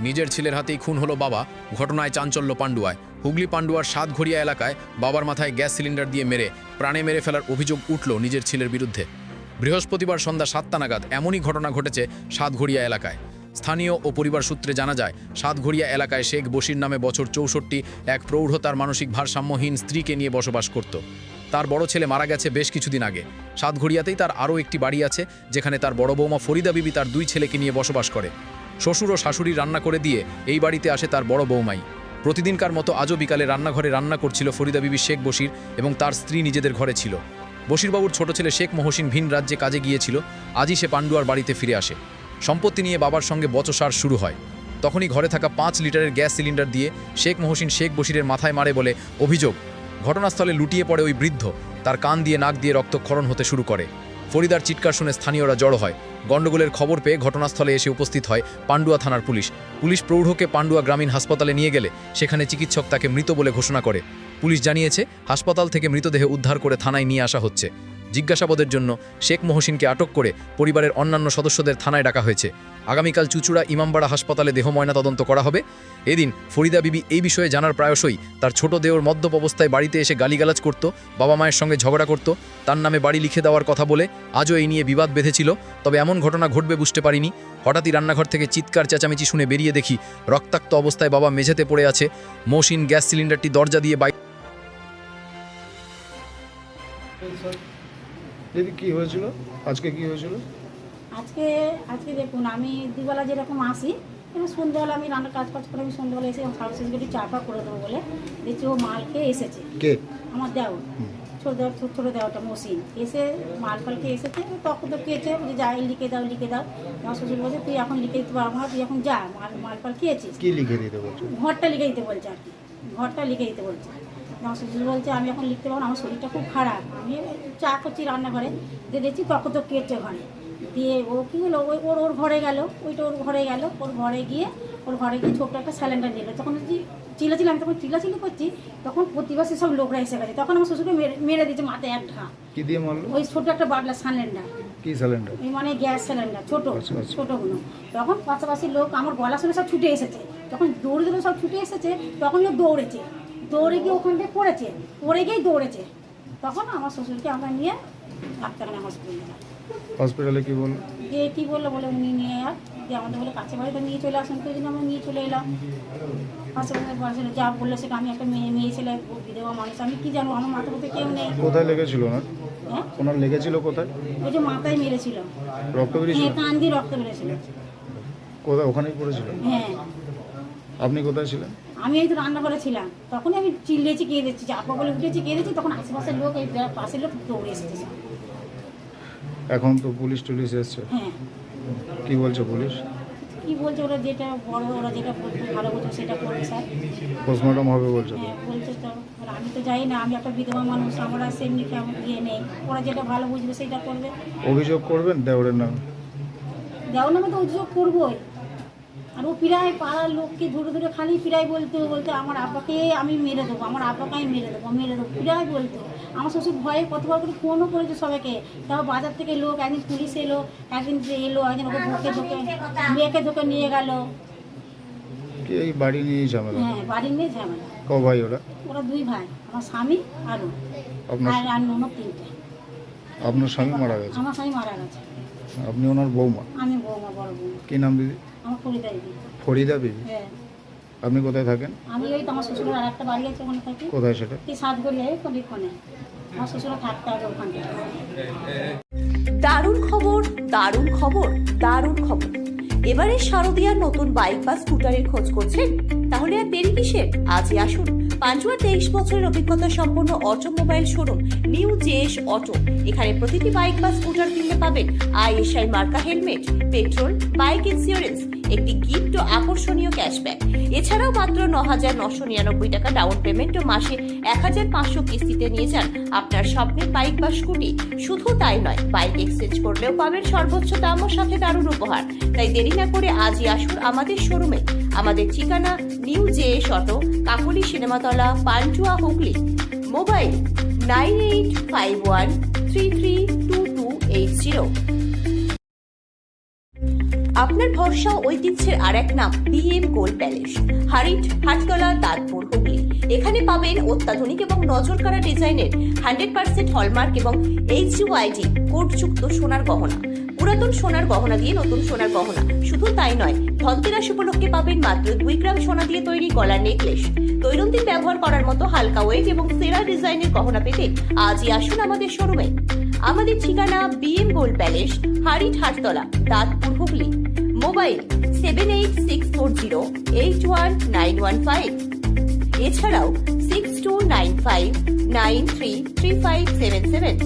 নিজের ছেলের হাতেই খুন হলো বাবা, ঘটনায় চাঞ্চল্য পাণ্ডুয়ায়। হুগলি পাণ্ডুয়ার সাতঘড়িয়া এলাকায় বাবার মাথায় গ্যাস সিলিন্ডার দিয়ে মেরে, প্রাণে মেরে ফেলার অভিযোগ উঠল নিজের ছেলের বিরুদ্ধে। বৃহস্পতিবার সন্ধ্যা সাতটা নাগাদ এমনই ঘটনা ঘটেছে সাতঘড়িয়া এলাকায়। স্থানীয় ও পরিবার সূত্রে জানা যায়, সাতঘড়িয়া এলাকায় শেখ বশির নামে বছর চৌষট্টি এক প্রৌঢ় তার মানসিক ভারসাম্যহীন স্ত্রীকে নিয়ে বসবাস করত। তার বড় ছেলে মারা গেছে বেশ কিছুদিন আগে। সাতঘড়িয়াতেই তার আরও একটি বাড়ি আছে, যেখানে তার বড় বৌমা ফরিদা বিবি তার দুই ছেলেকে নিয়ে বসবাস করে। শ্বশুর ও শাশুড়ি রান্না করে দিয়ে এই বাড়িতে আসে তার বড় বৌমাই। প্রতিদিনকার মতো আজও বিকালে রান্নাঘরে রান্না করছিল ফরিদা বিবি শেখ বশির এবং তার স্ত্রী নিজেদের ঘরে ছিল। বশিরবাবুর ছোট ছেলে শেখ মহসিন ভিন রাজ্যে কাজে গিয়েছিল, আজই সে পাণ্ডুয়ার বাড়িতে ফিরে আসে। সম্পত্তি নিয়ে বাবার সঙ্গে বচসার শুরু হয়। তখনই ঘরে থাকা পাঁচ লিটারের গ্যাস সিলিন্ডার দিয়ে শেখ মহসিন শেখ বশিরের মাথায় মারে বলে অভিযোগ। ঘটনাস্থলে লুটিয়ে পড়ে ওই বৃদ্ধ। তার কান দিয়ে নাক দিয়ে রক্তক্ষরণ হতে শুরু করে। ফরিদার চিৎকার শুনে স্থানীয়রা জড়ো হয়। গণ্ডগোলের খবর পেয়ে ঘটনাস্থলে এসে উপস্থিত হয় পান্ডুয়া থানার পুলিশ। পুলিশ প্রৌঢ়কে পাণ্ডুয়া গ্রামীণ হাসপাতালে নিয়ে গেলে, সেখানে চিকিৎসক তাকে মৃত বলে ঘোষণা করে। পুলিশ জানিয়েছে, হাসপাতাল থেকে মৃতদেহ উদ্ধার করে থানায় নিয়ে আসা হচ্ছে। জিজ্ঞাসাবাদের জন্য শেখ মহসিনকে আটক করে পরিবারের অন্যান্য সদস্যদের থানায় ডাকা হয়েছে। আগামীকাল চুচুড়া ইমামবাড়া হাসপাতালে দেহ ময়নাতদন্ত করা হবে। এদিন ফরিদা বিবি এই বিষয়ে জানার প্রায়শই তার ছোট দেওর মদ্যপ অবস্থায় বাড়িতে এসে গালিগালাজ করত, বাবা মায়ের সঙ্গে ঝগড়া করত, তার নামে বাড়ি লিখে দেওয়ার কথা বলে আজও এই নিয়ে বিবাদ বেঁধেছিল, তবে এমন ঘটনা ঘটবে বুঝতে পারিনি। হঠাৎই রান্নাঘর থেকে চিৎকার চেঁচামেচি শুনে বেরিয়ে দেখি, রক্তাক্ত অবস্থায় বাবা মেঝেতে পড়ে আছে। মহসিন গ্যাস সিলিন্ডারটি দরজা দিয়ে বাইরে দিদি কি হয়েছিল? আজকে কি হয়েছিল? আজকে আজকে দেখুন আমি দুবেলা যেরকম আসি এবং সন্ধ্যেবেলা আমি রান্নার কাজ কাজ করে আমি সন্ধ্যেবেলা এসে সার্ভিসেস একটু চা ফা করে দেবো বলে দেখছি ও মাল খেয়ে এসেছে। কে? আমার দেও ছোটো দেওয়া ছোটো ছোটো দেওয়াটা মসিন এসে মাল ফাল খেয়ে এসেছে তখন তো খেয়েছে যে যা এই লিখে দাও লিখে দাও। আমার শ্বশুর বলছে তুই এখন লিখে দিতে পারব না তুই এখন যা মাল মাল ফাল খেয়েছিস। কি লিখে দিতে বলছো? ঘরটা লিখে দিতে বলছে আর কি। ঘরটা লিখে দিতে বলছে। আমার শ্বশুর বলছে আমি এখন লিখতে পারব আমার শরীরটা খুব খারাপ। আমি চা করছি রান্নাঘরে দিয়ে দেখছি তখন তো কেটে ঘরে দিয়ে ও কী হলো ওই ওর ওর ঘরে গেল ওইটা ওর ঘরে গেল ওর ঘরে গিয়ে ওর ঘরে গিয়ে ছোট্ট একটা স্যালেন্ডার নিল তখন যদি চিলাচিলি আমি তখন চিলাচিলি করছি তখন প্রতিবাসী সব লোকরা এসে গেছে। তখন আমার শ্বশুরকে মেরে মেরে দিয়েছে মাথায় এক ঢা কি দিয়ে মারলো? ওই ছোট একটা বাটলা সিলিন্ডার কি সিলিন্ডার ওই মানে গ্যাস সিলিন্ডার ছোট আচ্ছা, আচ্ছা। ছোটগুলো। তখন পাশাপাশি লোক আমার গলা শুনে সব ছুটে এসেছে। তখন দৌড়ে দৌড়ে সব ছুটে এসেছে তখন লোক দৌড়েছে। দৌড়ে গিয়ে ওখান থেকে পড়েছে পড়ে গিয়েই দৌড়েছে। তখন আমার শ্বশুরকে আমরা নিয়ে ডাক্তারখানা হসপিটালে গেলাম হসপিটালে কি বলল? দিয়ে কী বলল? বলে উনি নিয়ে আর দিয়ে আমাদের বলে কাছে বাড়িতে নিয়ে চলে আসেন তো আমরা নিয়ে চলে এলাম। পাশে যা বলল সেটা আমি একটা মেয়ে মেয়ে ছেলে বিধবা মানুষ আমি কি জানব? আমার মাথার মধ্যে কেউ নেই। কোথায় লেগেছিল না হ্যাঁ? ওনার লেগেছিল কোথায়? ওই যে মাথায় মেরেছিল। রক্ত বেরিয়েছিল? হ্যাঁ কান দিয়ে রক্ত বেড়েছিল কোথায়? ওখানেই পড়েছিল? হ্যাঁ। আপনি কোথায় ছিলেন? আমি এই তো রান্নাঘরে ছিলাম তখনই আমি চিল্লেছি কে দিচ্ছি আপা বলে উঠেছি কে দিচ্ছি তখন আশেপাশের লোক এই পাশের লোক দৌড়ে এসেছে। এখন তো পুলিশ টুলিশ এসছে। হ্যাঁ। কি বলছে পুলিশ? কি বলছে ওরা যেটা বড় ওরা যেটা বলছে ভালো বলছে সেটা করবে স্যার। পোস্টমর্টম হবে বলছে হ্যাঁ বলছে তো। আর আমি তো যাই না আমি একটা বিধবা মানুষ আমরা সেমনি কেমন ইয়ে নেই। ওরা যেটা ভালো বুঝবে সেটা করবে। অভিযোগ করবেন দেওরের নাম? দেওয়ার নামে তো অভিযোগ করবোই। আর ও প্রায় পাড়ার লোককে ধরে ধরে খালি প্রায় বলতো বলতে আমার আপাকে আমি মেরে দেবো আমার আপাকে আমি মেরে দেবো মেরে দেবো। প্রায় বলতো। আমার শ্বশুর ভয়ে কতবার করে ফোনও করেছে সবাইকে। তাও বাজার থেকে লোক একদিন পুলিশ এলো একদিন যে এলো একদিন ওকে ধোকে ধোকে মেয়েকে ধোকে নিয়ে গেল। এই বাড়ি নিয়েই ঝামেলা? হ্যাঁ বাড়ির নিয়ে ঝামেলা। ক ভাই ওরা? ওরা দুই ভাই আমার স্বামী আর ও। আর আর ননদ তিনটে। আপনার স্বামী মারা গেছে? আমার স্বামী মারা গেছে। আপনি ওনার বৌমা? আমি বৌমা বড় বৌমা। কি নাম দিদি? আমার পরিবার দিই ফরিদা বিবি হ্যাঁ। আপনি কোথায় থাকেন? আমি ওই তো আমার শ্বশুরের আর একটা বাড়ি আছে ওখানে থাকি। কোথায় সেটা? এই সাত গড়িয়ায় কলিক্ষণে আমার শ্বশুরা থাকতে হবে ওখানটা দারুণ খবর দারুণ খবর দারুণ খবর। এবারে শারদিয়ার নতুন বাইক বা স্কুটারের খোঁজ করছেন? তাহলে আর দেরি কিসের? আজই আসুন। পাঞ্চুয়া তেইশ বছরের অভিজ্ঞতা সম্পন্ন অটোমোবাইল শোরুম নিউ অটো। এখানে প্রতিটি বাইক বা স্কুটার কিনতে পাবেন আইএসআই মার্কা হেলমেট, পেট্রোল, বাইক ইন্স্যুরেন্স একটি গিফট ও আকর্ষণীয় ক্যাশব্যাক। এছাড়াও মাত্র ন হাজার নশো নিরানব্বই টাকা ডাউন পেমেন্ট ও মাসে এক হাজার পাঁচশো কিস্তিতে নিয়ে যান আপনার স্বপ্নের বাইক বা স্কুটি। শুধু তাই নয়, বাইক এক্সচেঞ্জ করলেও পাবেন সর্বোচ্চ দাম ও সাথে দারুণ উপহার। তাই দেরি না করে আজই আসুন আমাদের শোরুমে। আমাদের ঠিকানা new JS auto Kakuli Cinematala Pantua Hooghly. Mobile nine eight five one three three two two eight zero. আপনার ভরসা ঐতিহ্যের আর এক নাম BM gold palace, Harit, Hattala, Dantpur, Hooghly. এখানে পাবেন অত্যাধুনিক এবং নজরকাড়া ডিজাইনের হান্ড্রেড পার্সেন্ট হলমার্ক এবং এইচ ইউআইডি কোডযুক্ত সোনার গহনা। পুরাতন সোনার গহনা দিয়ে নতুন সোনার গহনা। শুধু তাই নয়, ধনতেরাস উপলক্ষে পাবেন মাত্র দুই গ্রাম সোনা দিয়ে তৈরি গলার নেকলেস। দৈনন্দিন ব্যবহার করার মতো হালকা ওয়েট এবং সেরা ডিজাইনের গহনা পেতে আজই আসুন আমাদের শোরুমে। আমাদের ঠিকানা BM gold palace Harit Hattala Dantpur Hooghly mobile seven eight six four zero eight one nine one five. এছাড়াও six two nine five nine three three five seven seven.